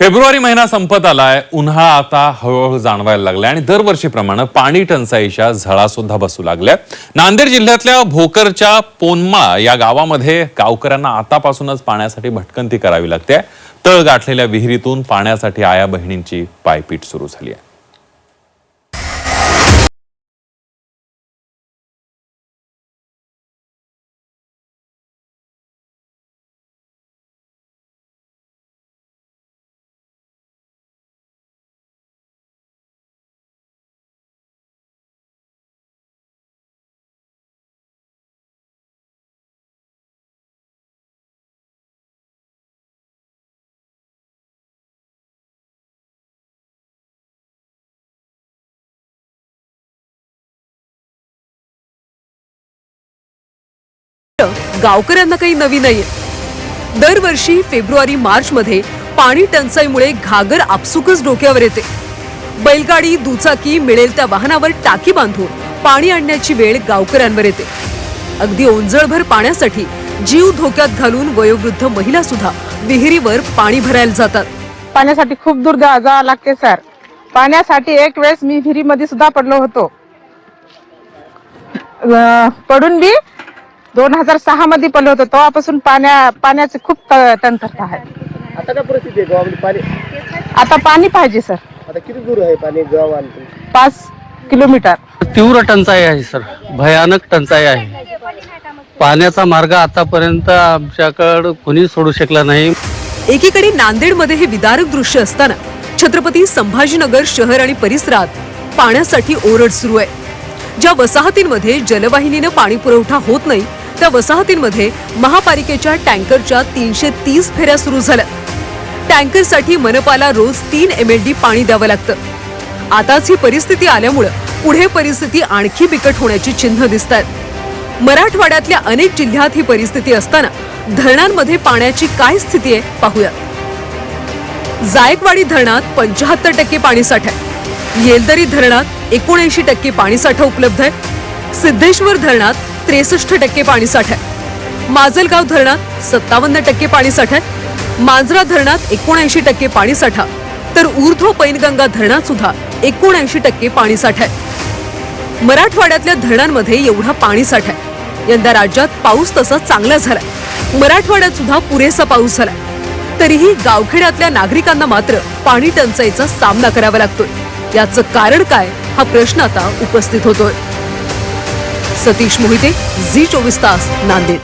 February महिना संपत आलाय. उन्हाळा आता हळूहळू जाणवायला लागलाय आणि दरवर्षीप्रमाणे पाणी टंचाईच्या झळा सुद्धा बसू लागल्या. नांदेड जिल्ह्यातल्या भोकरच्या पोनमाळा या गावामध्ये गावकऱ्यांना आतापासूनच पाण्यासाठी भटकंती करावी लागते. तळ गाठलेल्या विहिरीतून पाण्यासाठी आया बहिणींची पायपीट सुरू झाली आहे. गावकऱ्यांना काही नवी नाहीये दरवर्षी फेब्रुवारी मार्च मध्ये पाणी टंचाईमुळे घागर आपसुकच डोक्यावर येते. बैलगाडी दुचाकी मिळेल त्या वाहनावर टाकी बांधून पाणी आणण्याची वेळ गावकऱ्यांवर येते. अगदी ओंजळभर पाण्यासाठी जीव धोक्यात घालून वयोवृद्ध महिला सुद्धा विहिरीवर पाणी भरायला जातात. पाण्यासाठी खूप दूर जावं लागते सर. पाण्यासाठी एक वेळेस मी विहिरीमध्ये सुद्धा पडलो होतो. पडून बी दोन हजार सहा मध्ये पडलो होतो तेव्हापासून पाण्या पाण्याची खूप त- टंचाई आहे. आता काय परिस्थिती आहे गावामध्ये? पाणी आता पाणी पाहिजे सर. आता किती दूर आहे पाणी गाव आणि पाच किलोमीटर. तीव्र टंचाई आहे सर. भयानक टंचाई आहे. पाण्याचा मार्ग आतापर्यंत आमच्याकडं कोणी सोडू शकला नाही. एकीकडे नांदेडमध्ये हे विदारक दृश्य असताना छत्रपती संभाजीनगर शहर आणि परिसरात पाण्यासाठी ओरड सुरू आहे. ज्या वसाहतींमध्ये जलवाहिनीनं पाणी पुरवठा होत नाही त्या वसाहतींमध्ये महापालिकेच्या टँकरच्या तीनशे तीस फेऱ्या सुरू झाल्या. टँकरसाठी मनपाला रोज तीन एम एल डी पाणी द्यावं लागतं. आताच ही परिस्थिती आल्यामुळं पुढे परिस्थिती आणखी बिकट होण्याची चिन्ह दिसत आहेत मराठवाड्यातल्या अनेक जिल्ह्यात ही परिस्थिती असताना धरणांमध्ये पाण्याची काय स्थिती आहे पाहूयात जायकवाडी धरणात पंचाहत्तर टक्के पाणीसाठा आहे. येलदरी धरणात एकोणऐंशी टक्के पाणीसाठा उपलब्ध आहे. सिद्धेश्वर धरणात त्रेसष्ट टक्के पाणीसाठा आहे माजलगाव धरणात सत्तावन्न टक्के पाणीसाठा आहे मांजरा धरणात एकोणऐंशी टक्के पाणीसाठा तर ऊर्ध्व पैनगंगा धरणात सुद्धा एकोणऐंशी टक्के पाणीसाठा आहे मराठवाड्यातल्या धरणांमध्ये एवढा पाणीसाठा आहे यंदा राज्यात पाऊस तसा चांगला झालाय मराठवाड्यात सुद्धा पुरेसा पाऊस झालाय तरीही गावखेड्यातल्या नागरिकांना मात्र पाणी टंचाईचा सामना करावा लागतोय. याचं कारण काय? हा प्रश्न आता उपस्थित होतोय. सतीश मोहिते झी चोवीस तास नांदेड.